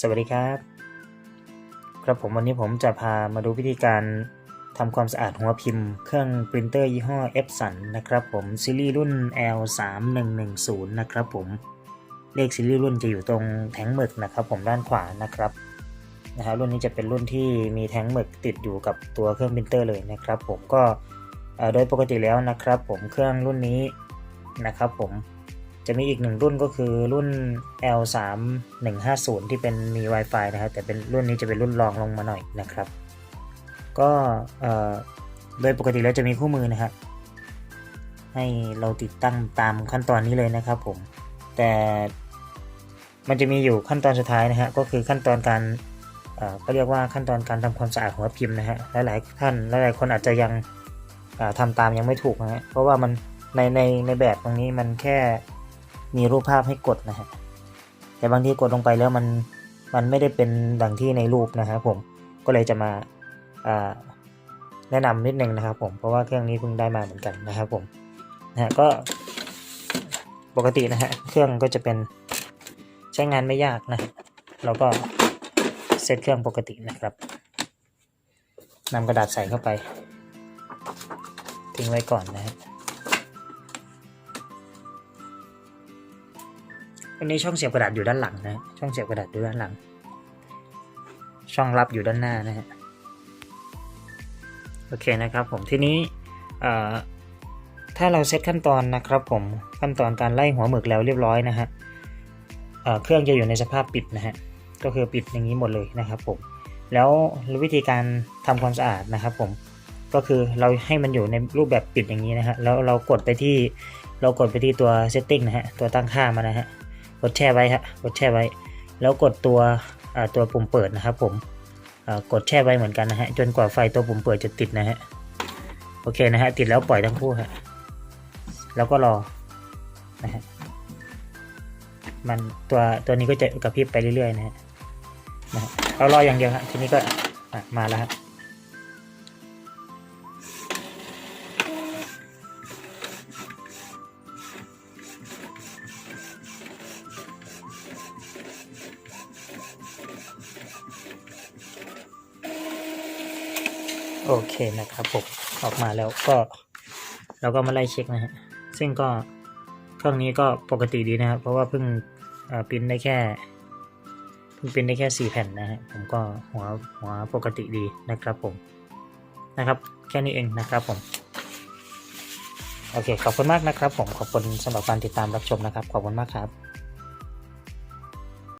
สวัสดีครับ ครับผมวันนี้ผมจะพามาดูวิธีการทำความสะอาดหัวพิมพ์เครื่องปรินเตอร์ยี่ห้อ Epson นะครับผมซีรีส์รุ่น L3110 นะครับผมเลขซีรีส์รุ่นจะอยู่ตรงแท้งหมึกนะครับผมด้านขวานะครับนะฮะรุ่นนี้จะเป็นรุ่นที่มีแท้งหมึกติดอยู่กับตัวเครื่องปรินเตอร์เลยนะครับผมก็โดยปกติแล้วนะครับผมเครื่องรุ่นนี้นะครับผม จะมีอีกหนึ่งรุ่นก็คือรุ่น L3150 ที่เป็นมี Wi-Fi นะครับ แต่เป็นรุ่นนี้จะเป็นรุ่นรองลงมาหน่อยนะครับ ก็โดยปกติแล้วจะมีคู่มือนะครับให้เราติดตั้งตามขั้นตอนนี้เลยนะครับผม แต่มันจะมีอยู่ขั้นตอนสุดท้ายนะฮะก็คือขั้นตอนการก็เรียกว่าขั้นตอนการทำความสะอาดหัวพิมพ์นะฮะหลายๆท่านหลายๆคนอาจจะยังอ่าทำตามยังไม่ถูกนะฮะเพราะว่ามันในในในแบบตรงนี้มันแค่ มีรูปภาพให้กดนะฮะแต่บางทีกดลงไปแล้วมันมันไม่ได้เป็นดังที่ในรูปนะครับผมก็เลยจะมาแนะนำนิดนึงนะครับ ผมเพราะว่าเครื่องนี้เพิ่งได้มาเหมือนกันนะครับผมนะฮะก็ปกตินะฮะเครื่องก็จะเป็นใช้งานไม่ยากนะเราก็เซตเครื่องปกตินะครับนำกระดาษใส่เข้าไป ทิ้งไว้ก่อนนะฮะ อันนี้ช่องเสียบกระดาษอยู่ด้านหลังนะ ช่องเสียบกระดาษอยู่ด้านหลัง ช่องรับอยู่ด้านหน้านะฮะ โอเคนะครับผม ทีนี้ถ้าเราเซตขั้นตอนนะครับผม ขั้นตอนการไล่หัวหมึกแล้วเรียบร้อยนะฮะเเครื่องจะอยู่ในสภาพปิดนะฮะ ก็คือปิดอย่างนี้หมดเลยนะครับผม แล้ววิธีการทำความสะอาดนะครับผม ก็คือเราให้มันอยู่ในรูปแบบปิดอย่างนี้นะฮะ แล้วเรากดไปที่เรากดไปที่ตัว setting นะฮะ ตัวตั้งค่ามานะฮะ กดแช่ไว้ฮะกดแช่ไว้ แล้วกดตัวตัวปุ่มเปิดนะครับผมกดแช่ไว้เหมือนกันนะฮะจนกว่าไฟตัวปุ่มเปิดจะติดนะฮะโอเคนะฮะติดแล้วปล่อยทั้งคู่ฮะแล้วก็รอนะฮะมันตัวตัวนี้ก็จะกระพริบไปเรื่อยๆนะฮะนะฮะเรารออย่างเดียวฮะทีนี้ก็มาแล้วฮะ โอเคนะครับผมออกมาแล้วก็เราก็มาไล่เช็คนะฮะซึ่งก็เครื่องนี้ก็ปกติดีนะครับ เพราะว่าเพิ่งเอ่อปริ้นได้แค่เพิ่งปริ้นได้แค่สี่แผ่นนะฮะผมก็หัวหัวปกติดีนะครับผมนะครับ แค่นี้เองนะครับผมโอเค ขอบคุณมากนะครับผม ขอบคุณสำหรับการติดตามรับชมนะครับ ขอบคุณมากครับ